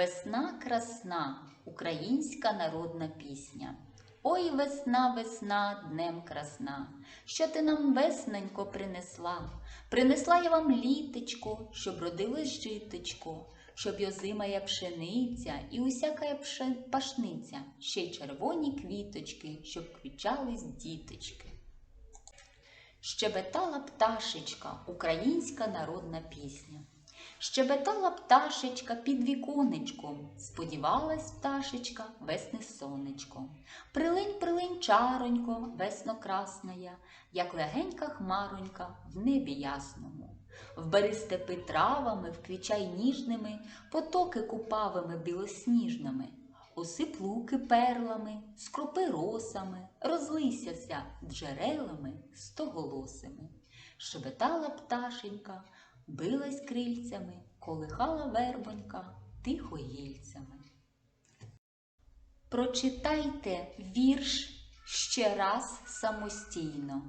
Весна красна, українська народна пісня. Ой, весна, весна, днем красна, що ти нам весненько принесла? Принесла я вам літочко, щоб родилось житочко, щоб йозимая пшениця і усякая пашниця, ще й червоні квіточки, щоб квічались діточки. Щебетала пташечка, українська народна пісня. Щебетала пташечка під віконечком, сподівалась пташечка весни сонечко. Прилинь, прилинь, чаронько, весно красная, як легенька хмаронька в небі ясному. Вбери степи травами, вквічай ніжними, потоки купавими білосніжними, осип луки перлами, скропи росами, розлися джерелами стоголосими. Щебетала пташенька, билась крильцями, колихала вербонька тихо гільцями. Прочитайте вірш ще раз самостійно.